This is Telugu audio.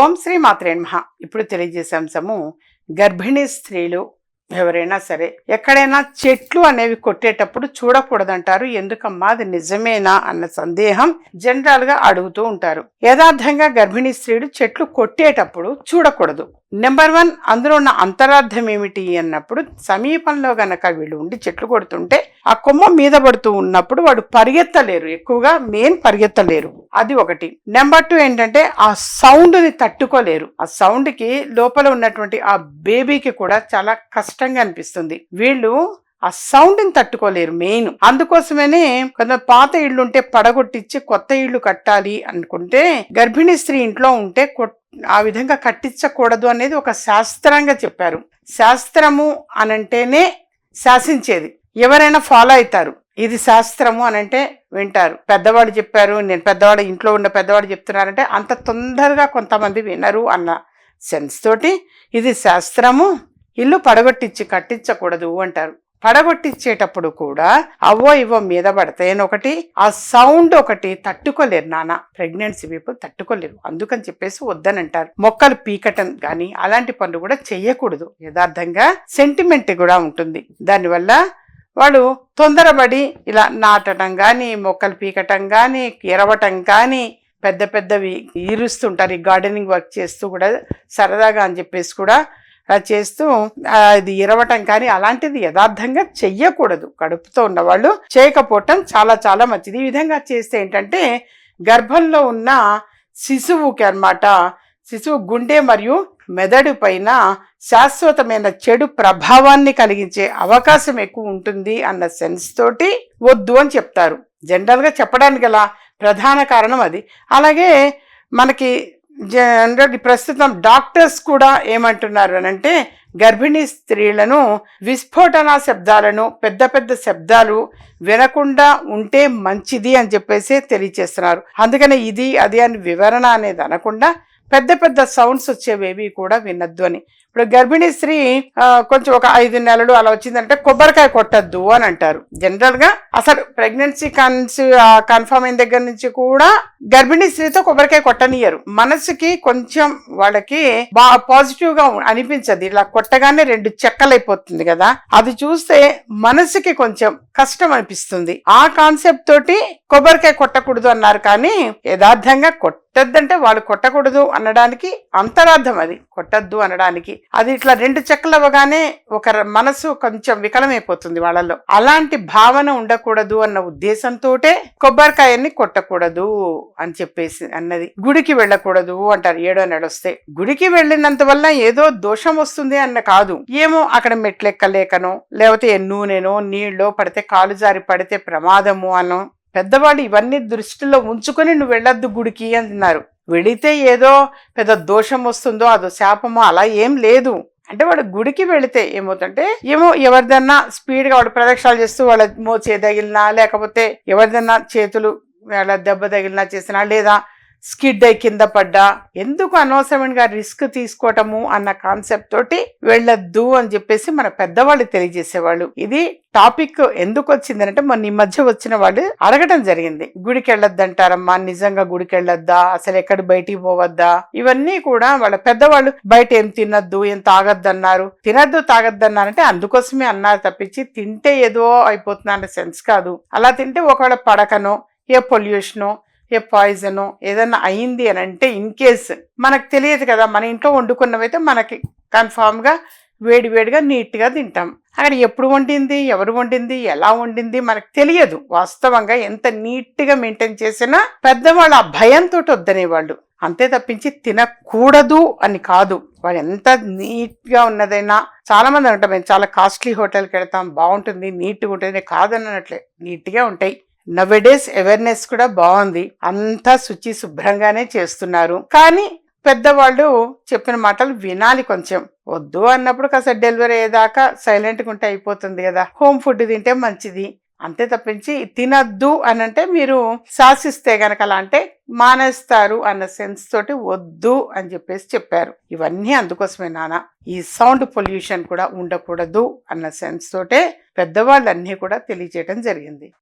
ఓం శ్రీ మాత్రే మహా ఇప్పుడు తెలియజేసే అంశము గర్భిణీ స్త్రీలు ఎవరైనా సరే ఎక్కడైనా చెట్లు అనేవి కొట్టేటప్పుడు చూడకూడదంటారు. ఎందుకమ్మా? అది నిజమేనా? అన్న సందేహం జనరల్గా అడుగుతూ ఉంటారు. యథార్థంగా గర్భిణీ స్త్రీలు చెట్లు కొట్టేటప్పుడు చూడకూడదు. నెంబర్ వన్ అందులో ఉన్న అంతరార్థం ఏమిటి అన్నప్పుడు సమీపంలో గనక వీళ్ళు ఉండి చెట్లు కొడుతుంటే ఆ కొమ్మ మీద పడుతూ ఉన్నప్పుడు వాడు పరిగెత్తలేరు. ఎక్కువగా మెయిన్ పరిగెత్తలేరు. అది ఒకటి. నెంబర్ టూ ఏంటంటే ఆ సౌండ్ని తట్టుకోలేరు. ఆ సౌండ్కి లోపల ఉన్నటువంటి ఆ బేబీకి కూడా చాలా కష్టంగా అనిపిస్తుంది. వీళ్ళు ఆ సౌండ్ని తట్టుకోలేరు మెయిన్. అందుకోసమనే కొంత పాత ఇళ్ళు ఉంటే పడగొట్టించి కొత్త ఇళ్ళు కట్టాలి అనుకుంటే గర్భిణీ స్త్రీ ఇంట్లో ఉంటే కొట్- ఆ విధంగా కట్టించకూడదు అనేది ఒక శాస్త్రంగా చెప్పారు. శాస్త్రము అనంటేనే శాసించేది. ఎవరైనా ఫాలో అవుతారు ఇది శాస్త్రము అనంటే వింటారు. పెద్దవాడు చెప్పారు నేను పెద్దవాడు ఇంట్లో ఉన్న పెద్దవాడు చెప్తున్నారంటే అంత తొందరగా కొంతమంది వినరు అన్న సెన్స్ తోటి ఇది శాస్త్రము. ఇల్లు పడగొట్టించి కట్టించకూడదు అంటారు. పడగొట్టించేటప్పుడు కూడా అవో ఇవో మీద పడతాయి. ఒకటి ఆ సౌండ్ ఒకటి తట్టుకోలేరు నాన్న. ప్రెగ్నెన్సీ పీపుల్ తట్టుకోలేరు. అందుకని చెప్పేసి వద్దని అంటారు మొక్కలు పీకటం కానీ అలాంటి పనులు కూడా చెయ్యకూడదు. యథార్థంగా సెంటిమెంట్ కూడా ఉంటుంది. దానివల్ల వాడు తొందరపడి ఇలా నాటడం కానీ మొక్కలు పీకటం కానీ ఎరవటం కానీ పెద్ద పెద్దవి ఈరుస్తుంటారు. ఈ గార్డెనింగ్ వర్క్ చేస్తూ కూడా సరదాగా అని చెప్పేసి కూడా చేస్తూ అది ఇరవటం కానీ అలాంటిది యథార్థంగా చెయ్యకూడదు. కడుపుతో ఉన్నవాళ్ళు చేయకపోవటం చాలా చాలా మంచిది. ఈ విధంగా చేస్తే ఏంటంటే గర్భంలో ఉన్న శిశువుకి అనమాట శిశువు గుండె మరియు మెదడు పైన శాశ్వతమైన చెడు ప్రభావాన్ని కలిగించే అవకాశం ఎక్కువ ఉంటుంది అన్న సెన్స్ తోటి వద్దు అని చెప్తారు. జనరల్గా చెప్పడానికి గల ప్రధాన కారణం అది. అలాగే మనకి జనరల్ ప్రస్తుతం డాక్టర్స్ కూడా ఏమంటున్నారు అని అంటే గర్భిణీ స్త్రీలను విస్ఫోటన శబ్దాలను పెద్ద పెద్ద శబ్దాలు వినకుండా ఉంటే మంచిది అని చెప్పేసి తెలియచేస్తున్నారు. అందుకనే ఇది అది అని వివరణ అనేది అనకుండా పెద్ద పెద్ద సౌండ్స్ వచ్చేవేవి కూడా వినొద్దు అని. ఇప్పుడు గర్భిణీ స్త్రీ కొంచెం ఒక ఐదు నెలలు అలా వచ్చిందంటే కొబ్బరికాయ కొట్టద్దు అని అంటారు. జనరల్గా అసలు ప్రెగ్నెన్సీ కన్సీ కన్ఫర్మ్ అయిన దగ్గర నుంచి కూడా గర్భిణీ స్త్రీతో కొబ్బరికాయ కొట్టనియరు. మనసుకి కొంచెం వాళ్ళకి బాగా పాజిటివ్గా అనిపించదు. ఇలా కొట్టగానే రెండు చెక్కలైపోతుంది కదా. అది చూస్తే మనసుకి కొంచెం కష్టం అనిపిస్తుంది. ఆ కాన్సెప్ట్ తోటి కొబ్బరికాయ కొట్టకూడదు అన్నారు కానీ యథార్థంగా కొట్టద్దంటే వాళ్ళు కొట్టకూడదు అనడానికి అంతరార్థం అది. కొట్టద్దు అనడానికి. అది ఇట్లా రెండు చెక్కలు అవ్వగానే ఒక మనసు కొంచెం వికలమైపోతుంది వాళ్ళలో అలాంటి భావన ఉండకూడదు అన్న ఉద్దేశంతోటే కొబ్బరికాయని కొట్టకూడదు అని చెప్పేసి అన్నది. గుడికి వెళ్ళకూడదు అంటారు ఏడో నెల గుడికి వెళ్ళినంత వల్ల ఏదో దోషం వస్తుంది అన్న కాదు. ఏమో అక్కడ మెట్లెక్కలేకనో లేకపోతే ఏ నూనెనో నీళ్ళో పడితే కాలు జారి పడితే ప్రమాదము అనో పెద్దవాళ్ళు ఇవన్నీ దృష్టిలో ఉంచుకొని నువ్వు వెళ్ళొద్దు గుడికి అంటున్నారు. వెళితే ఏదో పెద్ద దోషం వస్తుందో అదో శాపమో అలా ఏం లేదు. అంటే వాడు గుడికి వెళితే ఏమవుతుంటే ఏమో ఎవరిదన్నా స్పీడ్గా వాడు ప్రదక్షిణాలు చేస్తూ వాళ్ళ మోచే తగిలినా లేకపోతే ఎవరిదన్నా చేతులు వాళ్ళ దెబ్బ తగిలినా చేసినా లేదా స్కిడ్ అయి కింద పడ్డా? ఎందుకు అనవసరమైన రిస్క్ తీసుకోవటము అన్న కాన్సెప్ట్ తోటి వెళ్ళొద్దు అని చెప్పేసి మన పెద్దవాళ్ళు తెలియజేసేవాళ్ళు. ఇది టాపిక్ ఎందుకు వచ్చిందంటే మొన్న ఈ మధ్య వచ్చిన వాళ్ళు అడగటం జరిగింది. గుడికి వెళ్ళొద్దంటారమ్మా నిజంగా గుడికి వెళ్ళొద్దా? అసలు ఎక్కడ బయటికి పోవద్దా? ఇవన్నీ కూడా వాళ్ళ పెద్దవాళ్ళు బయట ఏం తినొద్దు ఏం తాగొద్దన్నారు. తినద్దు తాగొద్దన్నారంటే అందుకోసమే అన్నారు తప్పించి తింటే ఏదో అయిపోతుంది అనే సెన్స్ కాదు. అలా తింటే ఒకవేళ పడకనో ఏ పొల్యూషనో ఏ పాయిజన్ ఏదన్నా అయింది అని అంటే ఇన్ కేస్ మనకు తెలియదు కదా మన ఇంట్లో వండుకున్నవైతే మనకి కన్ఫామ్గా వేడి వేడిగా నీట్గా తింటాం. అక్కడ ఎప్పుడు వండింది ఎవరు వండింది ఎలా వండింది మనకు తెలియదు. వాస్తవంగా ఎంత నీట్గా మెయింటైన్ చేసినా పెద్దవాళ్ళు ఆ భయంతో వద్దనేవాళ్ళు. అంతే తప్పించి తినకూడదు అని కాదు. వాళ్ళు ఎంత నీట్గా ఉన్నదైనా చాలా మంది అంటాం మేము చాలా కాస్ట్లీ హోటల్కి వెళ్తాం బాగుంటుంది నీట్గా ఉంటుంది కాదన్నట్లే నీట్గా ఉంటాయి. నవెడేస్ అవేర్నెస్ కూడా బాగుంది. అంతా శుచి శుభ్రంగానే చేస్తున్నారు. కానీ పెద్దవాళ్ళు చెప్పిన మాటలు వినాలి కొంచెం. వద్దు అన్నప్పుడు కాస్త డెలివరీ అయ్యేదాకా సైలెంట్గా ఉంటే అయిపోతుంది కదా. హోమ్ ఫుడ్ తింటే మంచిది. అంతే తప్పించి తినద్దు అని అంటే మీరు శాసిస్తే గనక అలా అంటే మానేస్తారు అన్న సెన్స్ తోటి వద్దు అని చెప్పేసి చెప్పారు. ఇవన్నీ అందుకోసమే నాన్న. ఈ సౌండ్ పొల్యూషన్ కూడా ఉండకూడదు అన్న సెన్స్ తోటే పెద్దవాళ్ళన్నీ కూడా తెలియజేయడం జరిగింది.